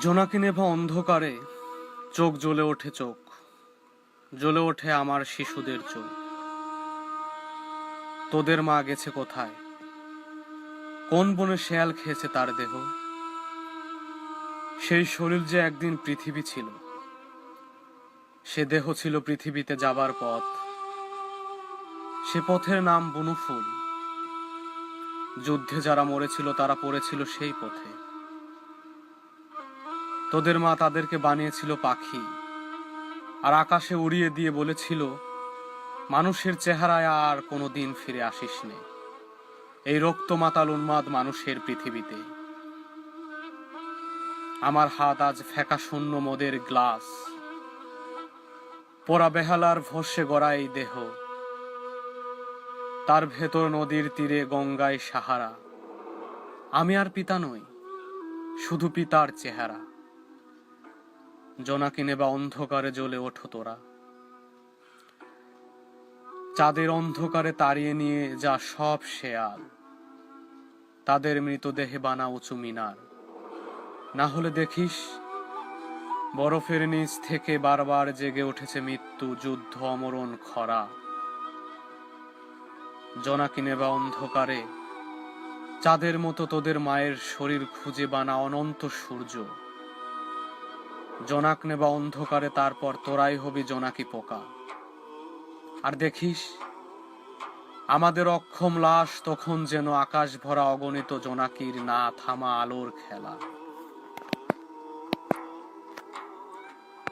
জোনাকি নেভা অন্ধকারে, চোখ জ্বলে ওঠে চোখ, জ্বলে ওঠে আমার শিশুদের চোখ। তোদের মা গেছে কোথায়? কোন বনে শেয়াল খেয়েছে তার দেহ? সেই শরীর যে একদিন পৃথিবী ছিল, সে দেহ ছিল পৃথিবীতে যাবার পথ। সে পথের নাম বনফুল যুদ্ধে যারা মরেছিল তারা পড়েছিল সেই পথে। তোদের মা তাদেরকে বানিয়েছিল পাখি। আর আকাশে উড়িয়ে দিয়ে বলেছিল, মানুষের চেহারায় আর কোনো দিন ফিরে আসিস নে। এই রক্ত মাতাল উন্মাদ মানুষের পৃথিবীতে। আমার হাত আজ ফেকা শূন্য মদের গ্লাস। পোড়া বেহালার ভস্যে গড়া এই দেহ। তার ভেতর নদীর তীরে গঙ্গায় সাহারা। আমি আর পিতা নই, শুধু পিতার চেহারা। জোনাকিনে বা অন্ধকারে জ্বলে ওঠো তোরা। চাঁদের অন্ধকারে তাড়িয়ে নিয়ে যা সব শেয়াল। তাদের মৃতদেহে বানা উঁচু মিনার। না হলে দেখিস, বরফের নিচ থেকে বারবার জেগে উঠেছে মৃত্যু, যুদ্ধ অমরণ খরা। জোনাকিনে বা অন্ধকারে চাঁদের মতো তোদের মায়ের শরীর খুঁজে বানা অনন্ত সূর্য। জোনাক নেবা অন্ধকারে, তারপর তোরাই হবি জোনাকি পোকা। আর দেখিস, আমাদের অক্ষম লাশ তখন যেন আকাশ ভরা অগণিত জোনাকির না থামা আলোর খেলা।